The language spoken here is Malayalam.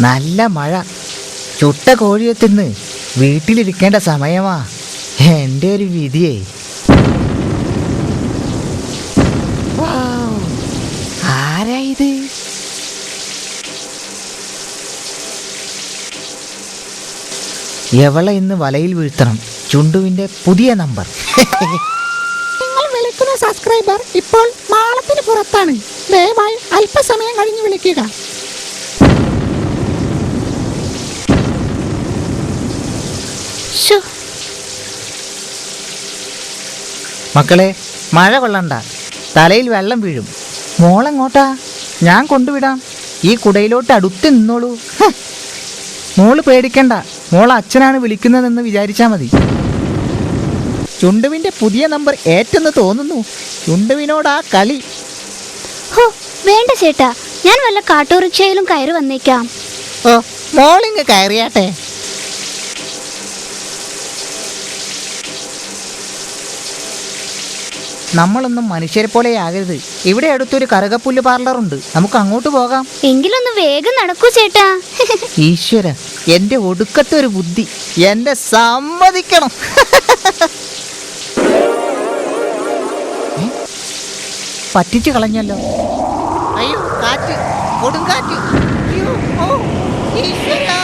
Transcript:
നല്ല മഴ. ചുട്ട കോഴിയെ തിന്ന് വീട്ടിലിരിക്കേണ്ട സമയമാ. എന്റെ ഒരു വിധിയേ. ആരാ ഇത്? എവളെ ഇന്ന് വലയിൽ വീഴ്ത്തണം? ചുണ്ടുവിന്റെ പുതിയ നമ്പർ. നിങ്ങൾ വിളിക്കുന്ന സബ്സ്ക്രൈബർ ഇപ്പോൾ മാളത്തിന് പുറത്താണ്. ദയവായി അല്പസമയം ശോ, മക്കളെ മഴ കൊള്ളണ്ട. തലയിൽ വെള്ളം വീഴും. മോളെങ്ങോട്ടാ? ഞാൻ കൊണ്ടുവിടാം. ഈ കുടയിലോട്ട് അടുത്ത് നിന്നോളൂ. മോൾ പേടിക്കണ്ട. മോൾ അച്ഛനാണ് വിളിക്കുന്നതെന്ന് വിചാരിച്ചാൽ മതി. ചുണ്ടുവിന്റെ പുതിയ നമ്പർ ഏറ്റെന്ന് തോന്നുന്നു. ചുണ്ടുവിനോടാ കളി. ഹോ വേണ്ട ചേട്ടാ. ഞാൻ വല്ല കാട്ടോറിക്ഷയിലും കയറി വന്നേക്കാം. ഓ മോളിങ് കയറിയാട്ടെ. നമ്മളൊന്നും മനുഷ്യരെ പോലെ ആകരുത്. ഇവിടെ അടുത്തൊരു കറുകപ്പുല്ല് പാർലർ ഉണ്ട്. നമുക്ക് അങ്ങോട്ട് പോകാം. എങ്കിലൊന്ന് വേഗം നടക്കൂ ചേട്ടാ. ഈശ്വര എന്റെ ഒടുക്കത്തെ ഒരു ബുദ്ധി. എന്റെ സമ്മതിക്കണം. പറ്റിച്ചു കളഞ്ഞല്ലോ. അയ്യോ കാറ്റ് കൊടുങ്കാറ്റ് അയ്യോ, ഓ, ഈശ്വരാ.